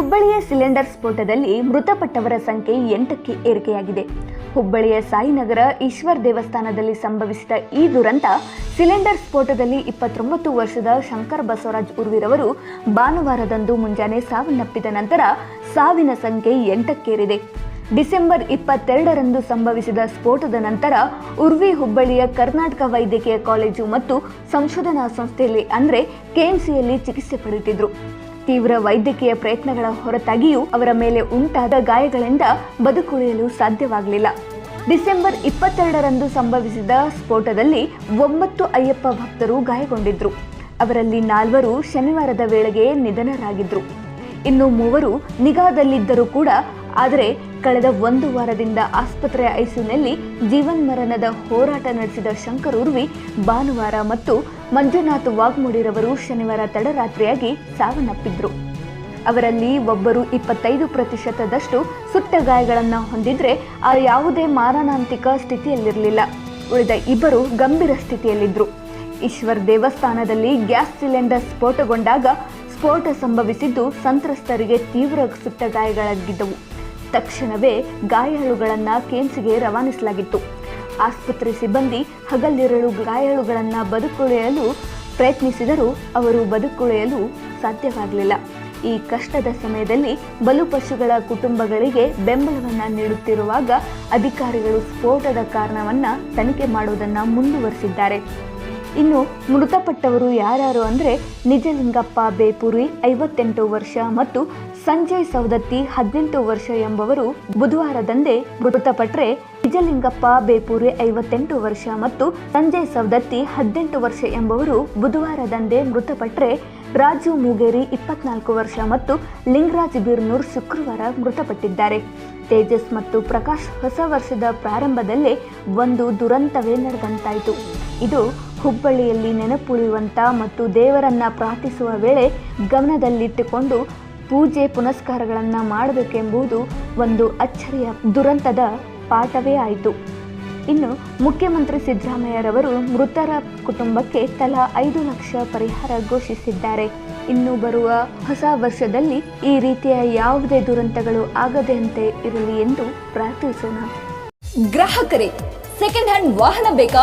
ಹುಬ್ಬಳ್ಳಿಯ ಸಿಲಿಂಡರ್ ಸ್ಫೋಟದಲ್ಲಿ ಮೃತಪಟ್ಟವರ ಸಂಖ್ಯೆ ಎಂಟಕ್ಕೆ ಏರಿಕೆಯಾಗಿದೆ. ಹುಬ್ಬಳ್ಳಿಯ ಸಾಯಿನಗರ ಈಶ್ವರ್ ದೇವಸ್ಥಾನದಲ್ಲಿ ಸಂಭವಿಸಿದ ಈ ದುರಂತ ಸಿಲಿಂಡರ್ ಸ್ಫೋಟದಲ್ಲಿ ಇಪ್ಪತ್ತೊಂಬತ್ತು ವರ್ಷದ ಶಂಕರ್ ಬಸವರಾಜ್ ಉರ್ವಿರವರು ಭಾನುವಾರದಂದು ಮುಂಜಾನೆ ಸಾವನ್ನಪ್ಪಿದ ನಂತರ ಸಾವಿನ ಸಂಖ್ಯೆ ಎಂಟಕ್ಕೇರಿದೆ. ಡಿಸೆಂಬರ್ ಇಪ್ಪತ್ತೆರಡರಂದು ಸಂಭವಿಸಿದ ಸ್ಫೋಟದ ನಂತರ ಉರ್ವಿ ಹುಬ್ಬಳ್ಳಿಯ ಕರ್ನಾಟಕ ವೈದ್ಯಕೀಯ ಕಾಲೇಜು ಮತ್ತು ಸಂಶೋಧನಾ ಸಂಸ್ಥೆಯಲ್ಲಿ ಅಂದರೆ ಕೆಎಂಸಿಯಲ್ಲಿ ಚಿಕಿತ್ಸೆ ಪಡೆಯುತ್ತಿದ್ದರು ತೀವ್ರ ವೈದ್ಯಕೀಯ ಪ್ರಯತ್ನಗಳ ಹೊರತಾಗಿಯೂ ಅವರ ಮೇಲೆ ಉಂಟಾದ ಗಾಯಗಳಿಂದ ಬದುಕುಳಿಯಲು ಸಾಧ್ಯವಾಗಲಿಲ್ಲ. ಡಿಸೆಂಬರ್ ಇಪ್ಪತ್ತೆರಡರಂದು ಸಂಭವಿಸಿದ ಸ್ಫೋಟದಲ್ಲಿ ಒಂಬತ್ತು ಅಯ್ಯಪ್ಪ ಭಕ್ತರು ಗಾಯಗೊಂಡಿದ್ರು. ಅವರಲ್ಲಿ ನಾಲ್ವರು ಶನಿವಾರದ ವೇಳೆಗೆ ನಿಧನರಾಗಿದ್ರು. ಇನ್ನು ಮೂವರು ನಿಗಾದಲ್ಲಿದ್ದರೂ ಕೂಡ, ಆದರೆ ಕಳೆದ ಒಂದು ವಾರದಿಂದ ಆಸ್ಪತ್ರೆಯ ಐಸಿಯುನಲ್ಲಿ ಜೀವನ್ಮರಣದ ಹೋರಾಟ ನಡೆಸಿದ ಶಂಕರ್ ಉರ್ವಿ, ಭಾನುವಾರ ಮತ್ತು ಮಂಜುನಾಥ್ ವಾಗ್ಮೂಡಿರವರು ಶನಿವಾರ ತಡರಾತ್ರಿಯಾಗಿ ಸಾವನ್ನಪ್ಪಿದ್ರು. ಅವರಲ್ಲಿ ಒಬ್ಬರು ಇಪ್ಪತ್ತೈದು ಪ್ರತಿಶತದಷ್ಟು ಸುಟ್ಟ ಗಾಯಗಳನ್ನು ಹೊಂದಿದ್ರೆ ಆ ಯಾವುದೇ ಮಾರಣಾಂತಿಕ ಸ್ಥಿತಿಯಲ್ಲಿರಲಿಲ್ಲ. ಉಳಿದ ಇಬ್ಬರು ಗಂಭೀರ ಸ್ಥಿತಿಯಲ್ಲಿದ್ದರು ಈಶ್ವರ್ ದೇವಸ್ಥಾನದಲ್ಲಿ ಗ್ಯಾಸ್ ಸಿಲಿಂಡರ್ ಸ್ಫೋಟಗೊಂಡಾಗ ಸ್ಫೋಟ ಸಂಭವಿಸಿದ್ದು ಸಂತ್ರಸ್ತರಿಗೆ ತೀವ್ರ ಸುಟ್ಟ ಗಾಯಗಳಾಗಿದ್ದವು. ತಕ್ಷಣವೇ ಗಾಯಾಳುಗಳನ್ನು ಕೇಮ್ಸ್ಗೆ ರವಾನಿಸಲಾಗಿತ್ತು. ಆಸ್ಪತ್ರೆ ಸಿಬ್ಬಂದಿ ಹಗಲಿರಳು ಗಾಯಾಳುಗಳನ್ನು ಬದುಕುಳಿಯಲು ಪ್ರಯತ್ನಿಸಿದರೂ ಅವರು ಬದುಕುಳಿಯಲು ಸಾಧ್ಯವಾಗಲಿಲ್ಲ. ಈ ಕಷ್ಟದ ಸಮಯದಲ್ಲಿ ಬಲುಪಶುಗಳ ಕುಟುಂಬಗಳಿಗೆ ಬೆಂಬಲವನ್ನು ನೀಡುತ್ತಿರುವಾಗ ಅಧಿಕಾರಿಗಳು ಸ್ಫೋಟದ ಕಾರಣವನ್ನು ತನಿಖೆ ಮಾಡುವುದನ್ನು ಮುಂದುವರಿಸಿದ್ದಾರೆ. ಇನ್ನು ಮೃತಪಟ್ಟವರು ಯಾರ್ಯಾರು ಅಂದರೆ ನಿಜಲಿಂಗಪ್ಪ ಬೇಪುರಿ ಐವತ್ತೆಂಟು ವರ್ಷ ಮತ್ತು ಸಂಜಯ್ ಸೌದತ್ತಿ ಹದಿನೆಂಟು ವರ್ಷ ಎಂಬವರು ಬುಧವಾರದಂದೇ ಮೃತಪಟ್ಟರೆ ನಿಜಲಿಂಗಪ್ಪ ಬೇಪೂರಿ ಐವತ್ತೆಂಟು ವರ್ಷ ಮತ್ತು ಸಂಜಯ್ ಸೌದತ್ತಿ ಹದಿನೆಂಟು ವರ್ಷ ಎಂಬವರು ಬುಧವಾರದಂದೇ ಮೃತಪಟ್ಟರೆ ರಾಜು ಮೂಗೇರಿ ಇಪ್ಪತ್ನಾಲ್ಕು ವರ್ಷ ಮತ್ತು ಲಿಂಗರಾಜ್ ಬೀರ್ನೂರ್ ಶುಕ್ರವಾರ ಮೃತಪಟ್ಟಿದ್ದಾರೆ. ತೇಜಸ್ ಮತ್ತು ಪ್ರಕಾಶ್ ಹೊಸ ವರ್ಷದ ಪ್ರಾರಂಭದಲ್ಲೇ ಒಂದು ದುರಂತವೇ ನಡೆದಂತಾಯಿತು. ಇದು ಹುಬ್ಬಳ್ಳಿಯಲ್ಲಿ ನೆನಪುಳಿಯುವಂಥ ಮತ್ತು ದೇವರನ್ನ ಪ್ರಾರ್ಥಿಸುವ ವೇಳೆ ಗಮನದಲ್ಲಿಟ್ಟುಕೊಂಡು ಪೂಜೆ ಪುನಸ್ಕಾರಗಳನ್ನು ಮಾಡಬೇಕೆಂಬುದು ಒಂದು ಅಚ್ಚರಿಯ ದುರಂತದ ಪಾಠವೇ ಆಯಿತು. ಇನ್ನು ಮುಖ್ಯಮಂತ್ರಿ ಸಿದ್ದರಾಮಯ್ಯರವರು ಮೃತರ ಕುಟುಂಬಕ್ಕೆ ತಲಾ ಐದು ಲಕ್ಷ ಪರಿಹಾರ ಘೋಷಿಸಿದ್ದಾರೆ. ಇನ್ನು ಬರುವ ಹೊಸ ವರ್ಷದಲ್ಲಿ ಈ ರೀತಿಯ ಯಾವುದೇ ದುರಂತಗಳು ಆಗದಂತೆ ಇರಲಿ ಎಂದು ಪ್ರಾರ್ಥಿಸೋಣ. ಗ್ರಾಹಕರೇ ಸೆಕೆಂಡ್ ಹ್ಯಾಂಡ್ ವಾಹನ ಬೇಕಾ?